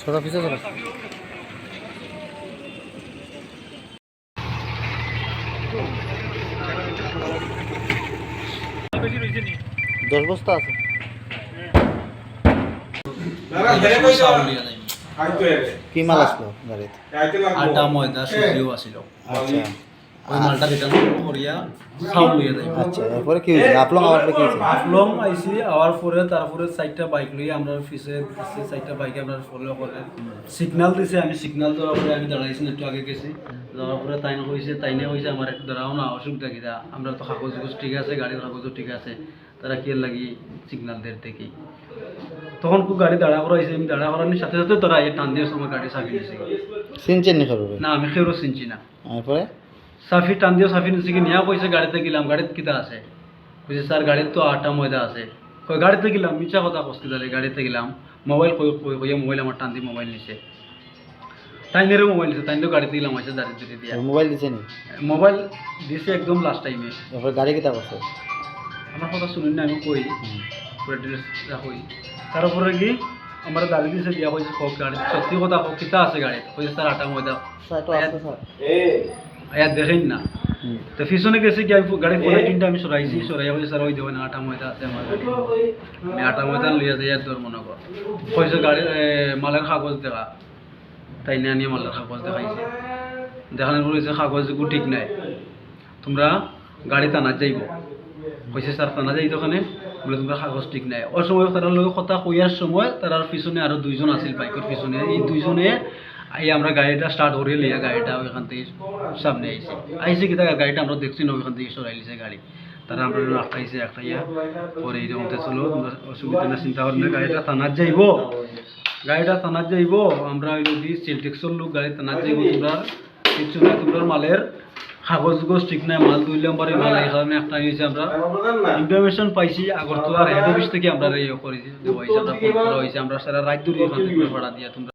সরা পিছে সরা দশ বস্তা আছে। কি মাল আসলো গাড়িতে? আটা ময়দা সবজিও আছিল। আচ্ছা। ওই মালটা রিটার্ন করিয়া চাউল লইয়া যাই আচ্ছা এরপরে কি হয়েছে? আপলং আবার কি হয়েছে? আফলং আইসি আওয়ার পরে তারপরে চারটা বাইক লইয়া আমরা পিছে দিছি চারটা বাইকে আমরা ফলো করে। সিগনাল দিছে আমি সিগনাল দেওয়ার পরে আমি দাঁড়াইছি একটু আগে গেছি। যাওয়ার পরে তাইনে কইছে তাইনে কইছে আমার দাঁড়াও না অসুবিধা কিনা আমরা তো কাগজ ঠিক আছে গাড়ির কাগজও ঠিক আছে। তারা কি লাগি সিগনাল দের দেখি? তখন খুব গাড়ি দাঁড়া করাইছে আমি দাঁড়া করানোর সাথে সাথে তারা টান দিয়ে আমার গাড়ি নিছে সিনচেন নি না আমি খেয়েও চিনছি না। সাফি টান দিয়ে সাফি নিচে কি নিয়া কইছে গাড়িতে গেলাম গাড়িতে কিতা আছে? কইছে স্যার গাড়িতে তো আটা ময়দা আছে। কই গাড়িতে গেলাম মিছা কথা কষ্ট দিলে গাড়িতে গেলাম। মোবাইল কই কই কইয়া মোবাইল আমার টান দিয়ে মোবাইল নিছে। তাইনেরও মোবাইল নিছে তাইনেরও গাড়িতে গেলাম আছে দাঁড়িয়ে দিতে দিয়া। মোবাইল দিছে নি? মোবাইল দিছে একদম লাস্ট টাইমে এরপরে গাড়ি কিতা করছে? আমার কথা শুনুন না আমি কই পুরো ড্রেস কই। তারপরে কি আমার দাঁড়িয়ে দিছে দিয়া কইছে কক গাড়ি সত্যি কথা কক কিতা আছে গাড়িতে? কইছে স্যার আটা ময়দা। স্যার তো আছে স্যার। আয়া দেখেন না। তো পিছনে গেছে কি আমি গাড়ি পরে তিনটা আমি সরাইছি সরাইয়া বলছি স্যার ওই দেবেন আটা ময়দা আছে আমার আমি আটা ময়দা লিয়ে যাই আর তোর মনে কর। কইছে গাড়ি মালের কাগজ দেখা। তাই না নিয়ে মালের কাগজ দেখাইছে। দেখানোর পর কইছে কাগজ ঠিক নাই। তোমরা গাড়ি টানা যাইব। কইছে স্যার টানা যাই ওখানে বলে তোমরা কাগজ ঠিক নাই। ওই সময় তার লগে কথা কইয়ার সময় তার পিছনে আরও দুইজন আছিল বাইকের পিছনে। এই দুইজনে এই আমরা গাড়িটা স্টার্ট করে লিয়া গাড়িটা ওইখান থেকে সামনে আইছে। আইছে কি গাড়িটা আমরা দেখছি না ওইখান থেকে সরাইলিছে গাড়ি। তারা আমরা পরে এইরকম চলো অসুবিধা না, চিন্তা করেন না গাড়িটা থানার যাইব। গাড়িটা থানার যাইব, আমরা যদি সিলটেক্সর লোক গাড়ি থানার যাইব, তোমরা কিছু নাই তোমরা মালের কাগজ গুগজ ঠিক নাই, মাল দুই নম্বর মাল এই কারণে একটা হয়েছে আমরা। ইনফরমেশন পাইছি, আগরতলার হেড অফিস থেকে আমরা ইয়ে করেছি আমরা সারা রাত ধরে ভাড়া দিয়া তোমরা